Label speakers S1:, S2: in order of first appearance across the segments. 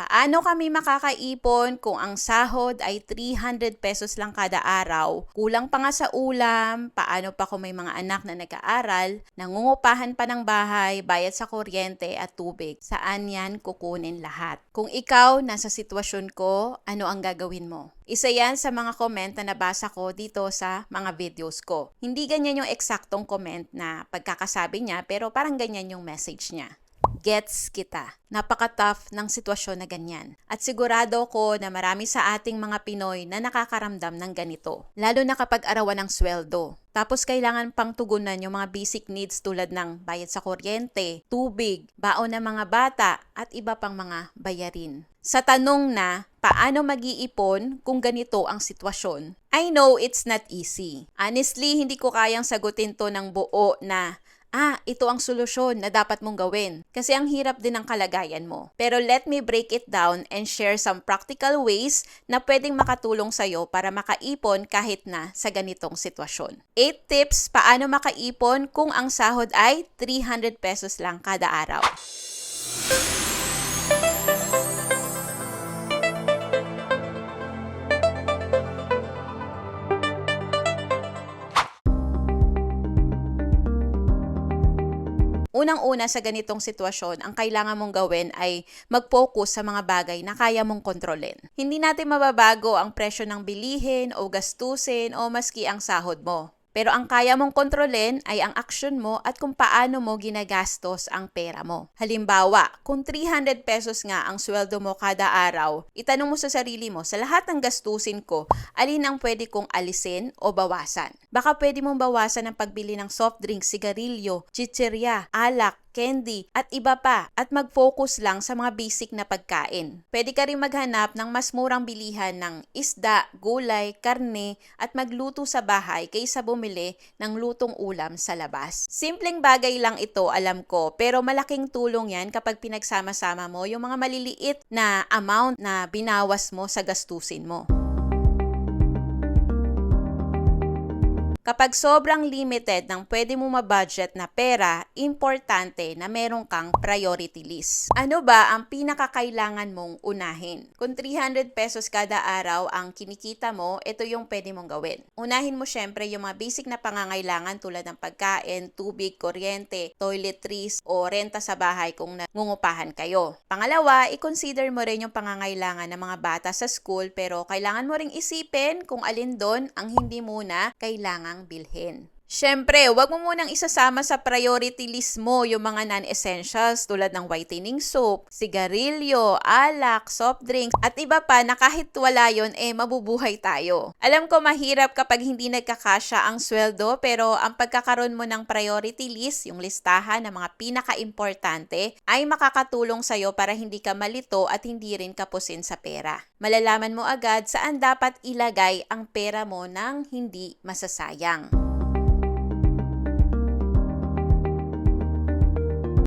S1: Paano kami makakaipon kung ang sahod ay 300 pesos lang kada araw? Kulang pa nga sa ulam, paano pa kung may mga anak na nag-aaral, nangungupahan pa ng bahay, bayad sa kuryente at tubig. Saan yan kukunin lahat? Kung ikaw nasa sitwasyon ko, ano ang gagawin mo? Isa yan sa mga comment na nabasa ko dito sa mga videos ko. Hindi ganyan yung eksaktong comment na pagkakasabi niya pero parang ganyan yung message niya gets kita. Napaka-tough ng sitwasyon na ganyan. At sigurado ko na marami sa ating mga Pinoy na nakakaramdam ng ganito. Lalo na kapag arawan ng sweldo. Tapos kailangan pang tugunan yung mga basic needs tulad ng bayad sa kuryente, tubig, baon ng mga bata, at iba pang mga bayarin. Sa tanong na, paano mag-iipon kung ganito ang sitwasyon? I know it's not easy. Honestly, hindi ko kayang sagutin to ng buo na ah, ito ang solusyon na dapat mong gawin. Kasi ang hirap din ng kalagayan mo. Pero let me break it down and share some practical ways na pwedeng makatulong sa'yo para makaipon kahit na sa ganitong sitwasyon. 8 tips paano makaipon kung ang sahod ay 300 pesos lang kada araw. Unang-una sa ganitong sitwasyon, ang kailangan mong gawin ay mag-focus sa mga bagay na kaya mong kontrolin. Hindi natin mababago ang presyo ng bilihin o gastusin o maski ang sahod mo. Pero ang kaya mong kontrolin ay ang aksyon mo at kung paano mo ginagastos ang pera mo. Halimbawa, kung 300 pesos nga ang sweldo mo kada araw, itanong mo sa sarili mo, sa lahat ng gastusin ko, alin ang pwede kong alisin o bawasan? Baka pwede mong bawasan ang pagbili ng soft drink, sigarilyo, chichirya, alak, candy, at iba pa at mag-focus lang sa mga basic na pagkain. Pwede ka rin maghanap ng mas murang bilihan ng isda, gulay, karne at magluto sa bahay kaysa bumili ng lutong ulam sa labas. Simpleng bagay lang ito alam ko pero malaking tulong yan kapag pinagsama-sama mo yung mga maliliit na amount na binawas mo sa gastusin mo. Kapag sobrang limited ng pwede mo mabudget na pera, importante na meron kang priority list. Ano ba ang pinakakailangan mong unahin? Kung 300 pesos kada araw ang kinikita mo, ito yung pwede mong gawin. Unahin mo syempre yung mga basic na pangangailangan tulad ng pagkain, tubig, kuryente, toiletries o renta sa bahay kung nangungupahan kayo. Pangalawa, i-consider mo rin yung pangangailangan ng mga bata sa school pero kailangan mo ring isipin kung alin doon ang hindi muna kailangan bilhin. Siyempre, wag mo munang isasama sa priority list mo yung mga non-essentials tulad ng whitening soap, sigarilyo, alak, soft drinks, at iba pa na kahit wala yon eh mabubuhay tayo. Alam ko mahirap kapag hindi nagkakasya ang sweldo pero ang pagkakaroon mo ng priority list, yung listahan ng mga pinaka-importante, ay makakatulong sa'yo para hindi ka malito at hindi rin kapusin sa pera. Malalaman mo agad saan dapat ilagay ang pera mo nang hindi masasayang.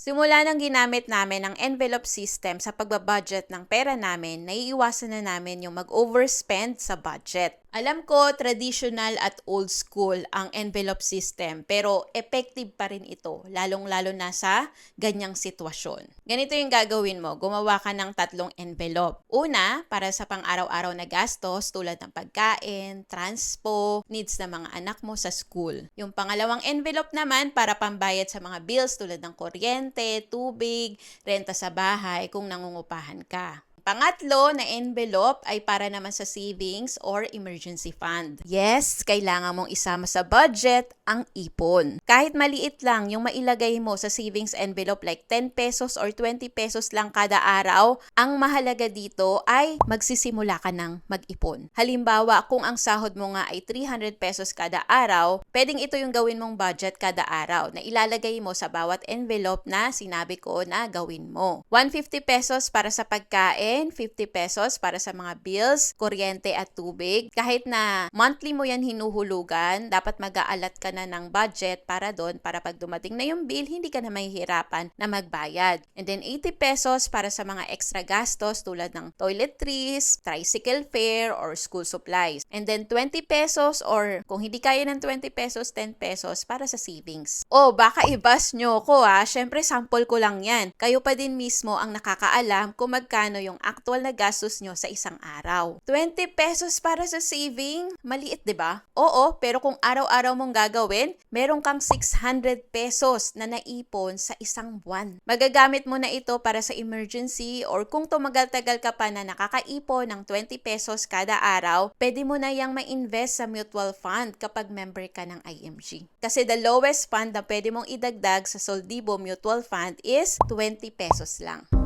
S1: Simula nang ginamit namin ang envelope system sa pagbabudget ng pera namin, naiiwasan na namin yung mag-overspend sa budget. Alam ko, traditional at old school ang envelope system, pero effective pa rin ito, lalong-lalo na sa ganyang sitwasyon. Ganito yung gagawin mo, gumawa ka ng tatlong envelope. Una, para sa pang-araw-araw na gastos tulad ng pagkain, transpo, needs ng mga anak mo sa school. Yung pangalawang envelope naman para pambayad sa mga bills tulad ng kuryente, tubig, renta sa bahay kung nangungupahan ka. Pangatlo na envelope ay para naman sa savings or emergency fund. Yes, kailangan mong isama sa budget ang ipon. Kahit maliit lang yung mailagay mo sa savings envelope like 10 pesos or 20 pesos lang kada araw, ang mahalaga dito ay magsisimula ka ng mag-ipon. Halimbawa, kung ang sahod mo nga ay 300 pesos kada araw, pwedeng ito yung gawin mong budget kada araw na ilalagay mo sa bawat envelope na sinabi ko na gawin mo. 150 pesos para sa pagkain, natin 50 pesos para sa mga bills, kuryente at tubig. Kahit na monthly mo yan hinuhulugan, dapat mag-aalat ka na ng budget para doon para pag dumating na yung bill, hindi ka na mahihirapan na magbayad. And then 80 pesos para sa mga extra gastos tulad ng toiletries, tricycle fare, or school supplies. And then 20 pesos or kung hindi kaya ng 20 pesos, 10 pesos para sa savings. O baka ibas nyo ko ha, syempre sample ko lang yan. Kayo pa din mismo ang nakakaalam kung magkano yung actual na gastos nyo sa isang araw. 20 pesos para sa saving? Maliit, di ba? Oo, pero kung araw-araw mong gagawin, meron kang 600 pesos na naipon sa isang buwan. Magagamit mo na ito para sa emergency or kung tumagal-tagal ka pa na nakakaipon ng 20 pesos kada araw, pwede mo na yang ma-invest sa mutual fund kapag member ka ng IMG. Kasi the lowest fund na pwede mong idagdag sa Soldibo Mutual Fund is 20 pesos lang.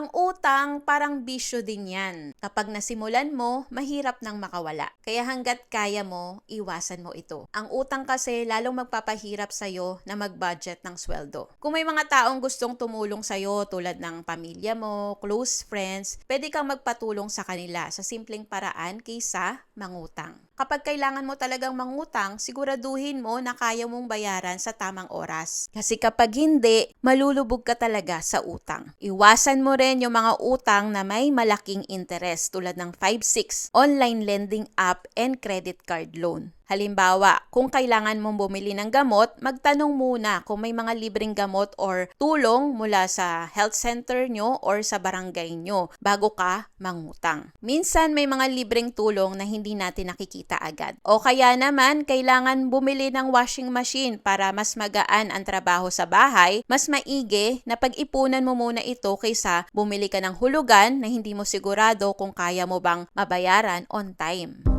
S1: Ang utang parang bisyo din yan. Kapag nasimulan mo, mahirap nang makawala. Kaya hanggat kaya mo, iwasan mo ito. Ang utang kasi lalong magpapahirap sa'yo na mag-budget ng sweldo. Kung may mga taong gustong tumulong sa'yo tulad ng pamilya mo, close friends, pwede kang magpatulong sa kanila sa simpleng paraan kaysa mangutang. Kapag kailangan mo talagang mangutang, siguraduhin mo na kaya mong bayaran sa tamang oras. Kasi kapag hindi, malulubog ka talaga sa utang. Iwasan mo rin yung mga utang na may malaking interest tulad ng 5-6, online lending app, and credit card loan. Halimbawa, kung kailangan mong bumili ng gamot, magtanong muna kung may mga libreng gamot or tulong mula sa health center nyo or sa barangay nyo bago ka mangutang. Minsan may mga libreng tulong na hindi natin nakikita agad. O kaya naman, kailangan bumili ng washing machine para mas magaan ang trabaho sa bahay, mas maigi na pag-ipunan mo muna ito kaysa bumili ka ng hulugan na hindi mo sigurado kung kaya mo bang mabayaran on time.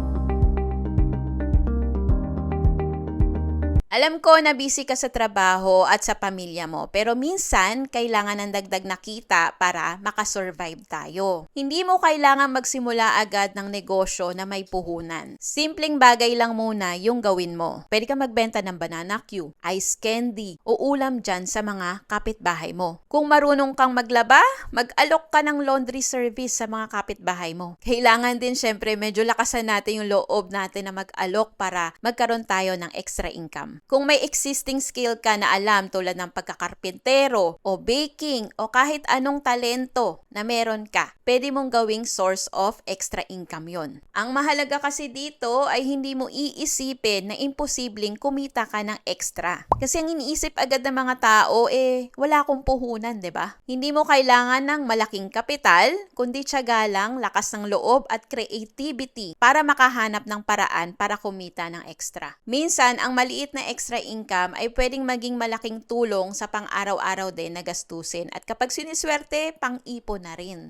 S1: Alam ko na busy ka sa trabaho at sa pamilya mo, pero minsan kailangan ng dagdag na kita para makasurvive tayo. Hindi mo kailangan magsimula agad ng negosyo na may puhunan. Simpleng bagay lang muna yung gawin mo. Pwede ka magbenta ng banana Q, ice candy, o ulam dyan sa mga kapitbahay mo. Kung marunong kang maglaba, mag-alok ka ng laundry service sa mga kapitbahay mo. Kailangan din syempre medyo lakasan natin yung loob natin na mag-alok para magkaroon tayo ng extra income. Kung may existing skill ka na alam tulad ng pagkakarpintero o baking o kahit anong talento na meron ka, pwede mong gawing source of extra income yon. Ang mahalaga kasi dito ay hindi mo iisipin na imposibleng kumita ka ng extra. Kasi ang iniisip agad ng mga tao eh wala akong puhunan, ba? Hindi mo kailangan ng malaking kapital, kundi tiyaga lang, lakas ng loob at creativity para makahanap ng paraan para kumita ng extra. Minsan, ang maliit na extra income ay pwedeng maging malaking tulong sa pang-araw-araw din na gastusin at kapag siniswerte, pang-ipon na rin.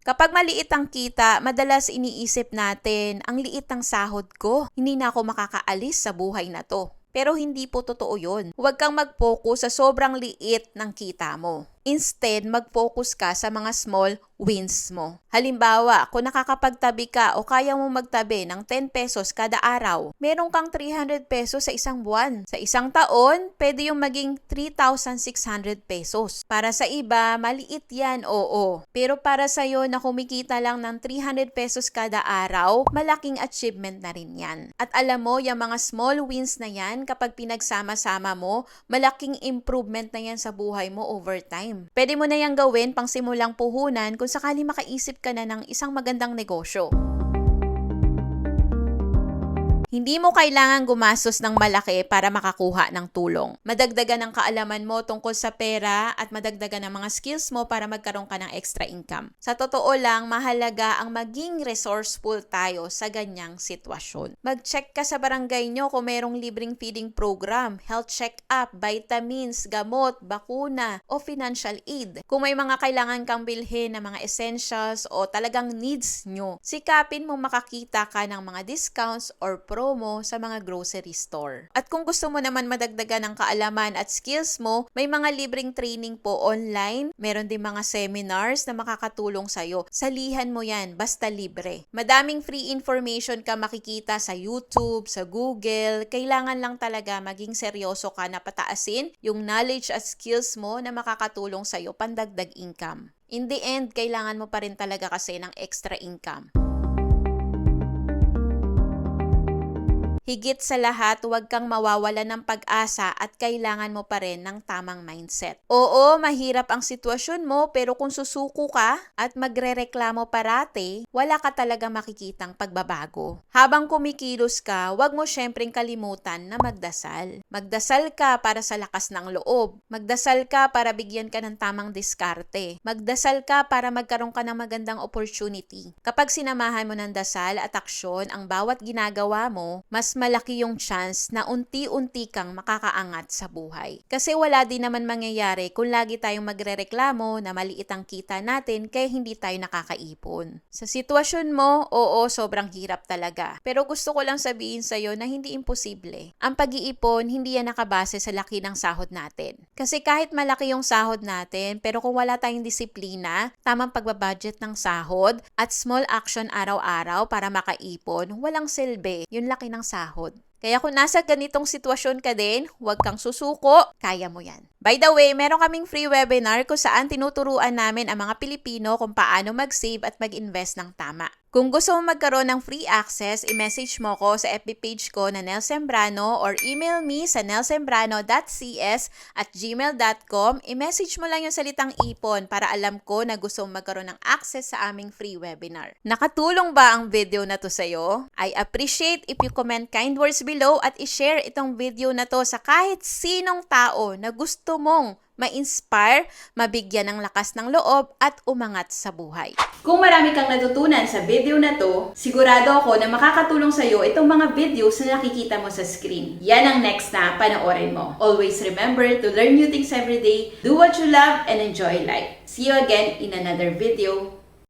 S1: Kapag maliit ang kita, madalas iniisip natin, ang liit ng sahod ko, hindi na ako makakaalis sa buhay na to. Pero hindi po totoo yun. Huwag kang mag-focus sa sobrang liit ng kita mo. Instead, mag-focus ka sa mga small wins mo. Halimbawa, kung nakakapagtabi ka o kaya mo magtabi ng 10 pesos kada araw, meron kang 300 pesos sa isang buwan. Sa isang taon, pwede yung maging 3,600 pesos. Para sa iba, maliit yan, oo. Pero para sa'yo na kumikita lang ng 300 pesos kada araw, malaking achievement na rin yan. At alam mo, yung mga small wins na yan, kapag pinagsama-sama mo, malaking improvement na yan sa buhay mo over time time. Pwede mo na yang gawin pang simulang puhunan kung sakali makaisip ka na ng isang magandang negosyo. Hindi mo kailangan gumastos ng malaki para makakuha ng tulong. Madagdagan ang kaalaman mo tungkol sa pera at madagdagan ang mga skills mo para magkaroon ka ng extra income. Sa totoo lang, mahalaga ang maging resourceful tayo sa ganyang sitwasyon. Mag-check ka sa barangay nyo kung merong libreng feeding program, health check-up, vitamins, gamot, bakuna, o financial aid. Kung may mga kailangan kang bilhin na mga essentials o talagang needs nyo, sikapin mo makakita ka ng mga discounts or pro promo sa mga grocery store. At kung gusto mo naman madagdagan ng kaalaman at skills mo, may mga libreng training po online. Meron din mga seminars na makakatulong sa'yo. Salihan mo yan, basta libre. Madaming free information ka makikita sa YouTube, sa Google. Kailangan lang talaga maging seryoso ka na pataasin yung knowledge at skills mo na makakatulong sa'yo pandagdag income. In the end, kailangan mo pa rin talaga kasi ng extra income. Higit sa lahat, huwag kang mawawala ng pag-asa at kailangan mo pa rin ng tamang mindset. Oo, mahirap ang sitwasyon mo pero kung susuko ka at magrereklamo parate, wala ka talaga makikitang pagbabago. Habang kumikilos ka, huwag mo syempreng kalimutan na magdasal. Magdasal ka para sa lakas ng loob. Magdasal ka para bigyan ka ng tamang diskarte. Magdasal ka para magkaroon ka ng magandang opportunity. Kapag sinamahan mo ng dasal at aksyon ang bawat ginagawa mo, mas malaki yung chance na unti-unti kang makakaangat sa buhay. Kasi wala din naman mangyayari kung lagi tayong magrereklamo na maliit ang kita natin kaya hindi tayo nakakaipon. Sa sitwasyon mo, oo, sobrang hirap talaga. Pero gusto ko lang sabihin sa'yo na hindi imposible. Ang pag-iipon, hindi yan nakabase sa laki ng sahod natin. Kasi kahit malaki yung sahod natin, pero kung wala tayong disiplina, tamang pagbabudget ng sahod, at small action araw-araw para makaipon, walang silbi. Yun laki ng sahod. Kaya kung nasa ganitong sitwasyon ka din, huwag kang susuko, kaya mo yan. By the way, meron kaming free webinar kung saan tinuturuan namin ang mga Pilipino kung paano mag-save at mag-invest ng tama. Kung gusto mo magkaroon ng free access, i-message mo ko sa FB page ko na Nel Sembrano or email me sa nelsembrano.cs at gmail.com. I-message mo lang yung salitang ipon para alam ko na gusto mo magkaroon ng access sa aming free webinar. Nakatulong ba ang video na to sa'yo? I appreciate if you comment kind words below at i-share itong video na to sa kahit sinong tao na gusto mong ma-inspire, mabigyan ng lakas ng loob at umangat sa buhay. Kung marami kang natutunan sa video na to, sigurado ako na makakatulong sa iyo itong mga videos na nakikita mo sa screen. Yan ang next na panoorin mo. Always remember to learn new things every day, do what you love, and enjoy life. See you again in another video.